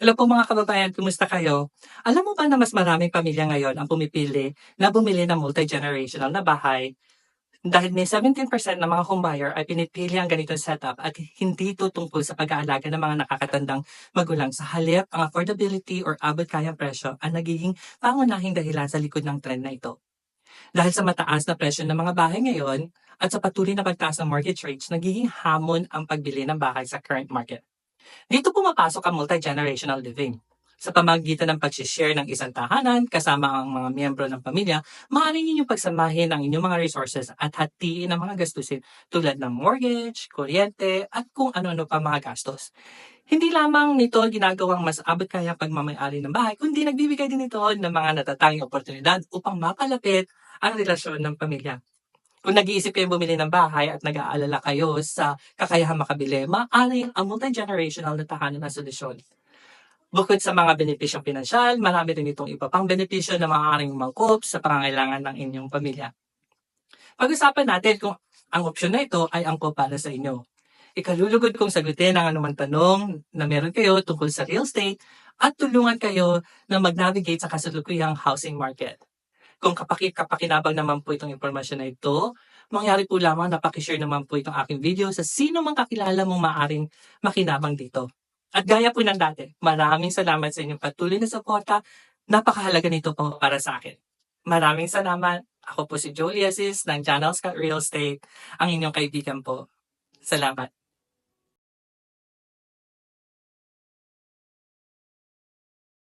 Hello po mga kababayan, kumusta kayo? Alam mo ba na mas maraming pamilya ngayon ang pumipili na bumili ng multi-generational na bahay dahil may 17% ng mga homebuyer ay pinipili ang ganitong setup at hindi ito tungkol sa pag-aalaga ng mga nakakatandang magulang sa halip, ang affordability or abot kayang presyo ang nagiging pangunahing dahilan sa likod ng trend na ito. Dahil sa mataas na presyo ng mga bahay ngayon at sa patuloy na pagtaas ng mortgage rates, nagiging hamon ang pagbili ng bahay sa current market. Dito pumapasok ang multi-generational living. Sa pamagitan ng pag-share ng isang tahanan kasama ang mga miyembro ng pamilya, maaari ninyong pagsamahin ang inyong mga resources at hatiin ang mga gastusin tulad ng mortgage, kuryente, at kung ano-ano pa mga gastos. Hindi lamang nito ginagawang mas abot kaya pagmamayari ng bahay, kundi nagbibigay din ito ng mga natatanging oportunidad upang mapalapit ang relasyon ng pamilya. Kung nag-iisip kayo bumili ng bahay at nag-aalala kayo sa kakayahan makabili, maaaring ang multi-generational na tahanan na solusyon. Bukod sa mga benepisyong pinansyal, marami rin itong iba pang benepisyo na maaaring mangkop sa pangangailangan ng inyong pamilya. Pag-usapan natin kung ang opsyon na ito ay angkop para sa inyo. Ikalulugod kong sagutin ang anumang tanong na meron kayo tungkol sa real estate at tulungan kayo na mag-navigate sa kasalukuyang housing market. Kung kapakit-kapakinabang naman po itong impormasyon na ito, mangyari po lamang na pakishare naman po itong aking video sa sino mang kakilala mong maaring makinabang dito. At gaya po ng dati, maraming salamat sa inyong patuloy na suporta. Napakahalaga nito po para sa akin. Maraming salamat. Ako po si Jolie Asis ng Channel Scott Real Estate, ang inyong kaibigan po. Salamat.